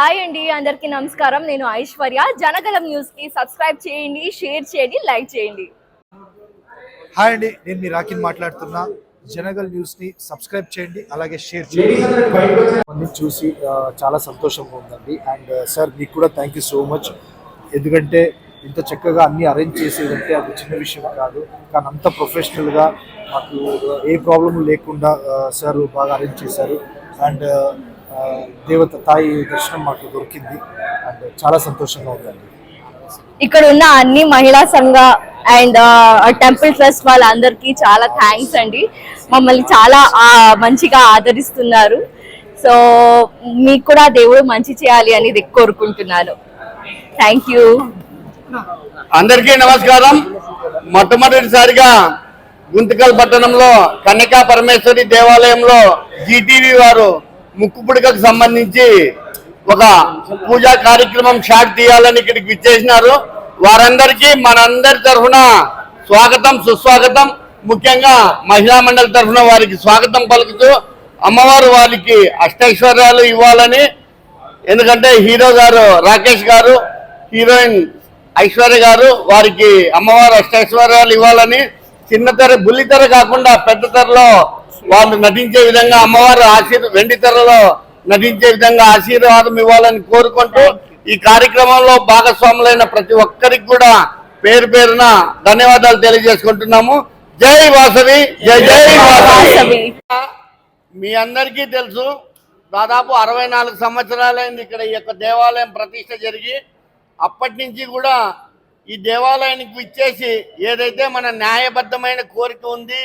Hi అండి అందరికీ నమస్కారం. నేను ఐశ్వర్య. జనగలం న్యూస్కి సబ్స్క్రైబ్ చేయండి షేర్ చేయండి లైక్ చేయండి. హాయ్ అండి నేను మీ రాకిన్ మాట్లాడుతున్నా. జనగల్ న్యూస్ని సబ్స్క్రైబ్ చేయండి అలాగే షేర్ చేయండి. అన్ని చూసి చాలా సంతోషంగా ఉందండి. అండ్ సార్ మీకు కూడా థ్యాంక్ యూ సో మచ్ ఎందుకంటే ఇంత చక్కగా అన్ని అరేంజ్ చేసేదంటే అది చిన్న విషయం కాదు. కానీ అంత ప్రొఫెషనల్గా మాకు ఏ ప్రాబ్లం లేకుండా సార్ బాగా అరేంజ్ చేశారు. అండ్ దేవత తాయి దర్శనం మాకు దొరికింది. అండ్ చాలా సంతోషంగా ఉందండి. ఇక్కడ ఉన్న అన్ని మహిళా సంఘ అండ్ టెంపుల్ ట్రస్ట్ వాళ్ళందరికీ చాలా థ్యాంక్స్ అండి. మమ్మల్ని చాలా మంచిగా ఆదరిస్తున్నారు. సో మీకు కూడా దేవుడు మంచి చేయాలి అని ఇది కోరుకుంటున్నాను. థ్యాంక్ యూ అందరికీ నమస్కారం. మొట్టమొదటిసారిగా గుంతకల్ పట్టణంలో కన్యకా పరమేశ్వరి దేవాలయంలో జీటీవీ వారు ముక్కుపుడికకు సంబంధించి ఒక పూజా కార్యక్రమం షాట్ తీయాలని ఇక్కడికి విచ్చేసినారు. వారందరికీ మనందరి తరఫున స్వాగతం సుస్వాగతం. ముఖ్యంగా మహిళా మండలి తరఫున వారికి స్వాగతం పలుకుతూ అమ్మవారు వారికి అష్టైశ్వర్యాలు ఇవ్వాలని ఎందుకంటే హీరో గారు రాకేష్ గారు హీరోయిన్ ఐశ్వర్య గారు వారికి అమ్మవారు అష్టైశ్వర్యాలు ఇవ్వాలని చిన్న తెర బుల్లి తెర కాకుండా పెద్ద తెరలో వాళ్ళు నటించే విధంగా అమ్మవారు ఆశీర్ వెండి తెరలో నటించే విధంగా ఆశీర్వాదం ఇవ్వాలని కోరుకుంటూ ఈ కార్యక్రమంలో భాగస్వాములైన ప్రతి ఒక్కరికి కూడా పేరు పేరున ధన్యవాదాలు తెలియజేసుకుంటున్నాము జై వాసవి జై జై వాసవి. మీ అందరికీ తెలుసు దాదాపు అరవై నాలుగు సంవత్సరాలైంది ఇక్కడ ఈ యొక్క దేవాలయం ప్రతిష్ట జరిగి అప్పటి నుంచి కూడా ఈ దేవాలయానికి విచ్చేసి ఏదైతే మన న్యాయబద్ధమైన కోరిక ఉంది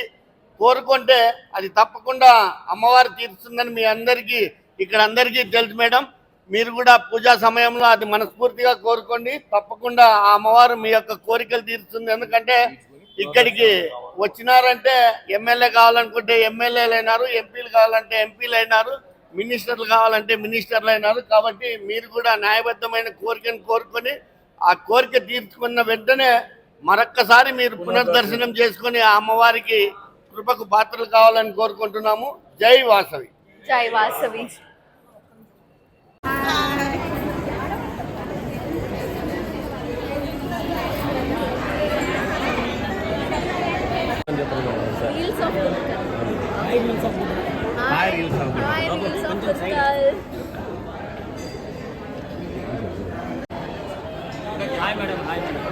కోరుకుంటే అది తప్పకుండా అమ్మవారు తీరుస్తుందని మీ అందరికీ ఇక్కడ అందరికీ తెలుసు మేడం. మీరు కూడా పూజా సమయంలో అది మనస్ఫూర్తిగా కోరుకోండి. తప్పకుండా ఆ అమ్మవారు మీ యొక్క కోరికలు తీరుస్తుంది. ఎందుకంటే ఇక్కడికి వచ్చినారంటే ఎమ్మెల్యే కావాలనుకుంటే ఎమ్మెల్యేలు అయినారు ఎంపీలు కావాలంటే ఎంపీలు అయినారు మినిస్టర్లు కావాలంటే మినిస్టర్లు అయినారు. కాబట్టి మీరు కూడా న్యాయబద్ధమైన కోరికను కోరుకొని ఆ కోరిక తీర్చుకున్న వెంటనే మరొక్కసారి మీరు పునర్దర్శనం చేసుకొని ఆ అమ్మవారికి కృపకు పాత్రలు కావాలని కోరుకుంటున్నాము. జై వాసవి. జై Vasavi. Reels of Utkal. Hi,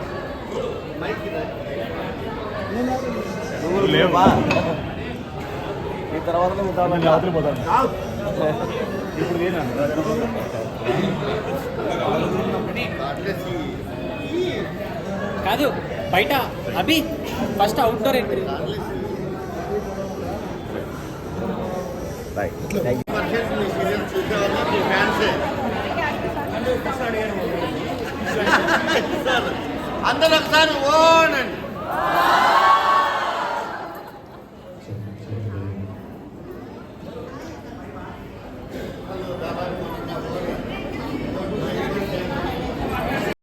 Utkal. Hi, Reels of Utkal. కాదు బయట అభి ఫస్ట్ అవుట్డోర్ ఎంట్రీ అందరూ ఒకసారి ఓనండి.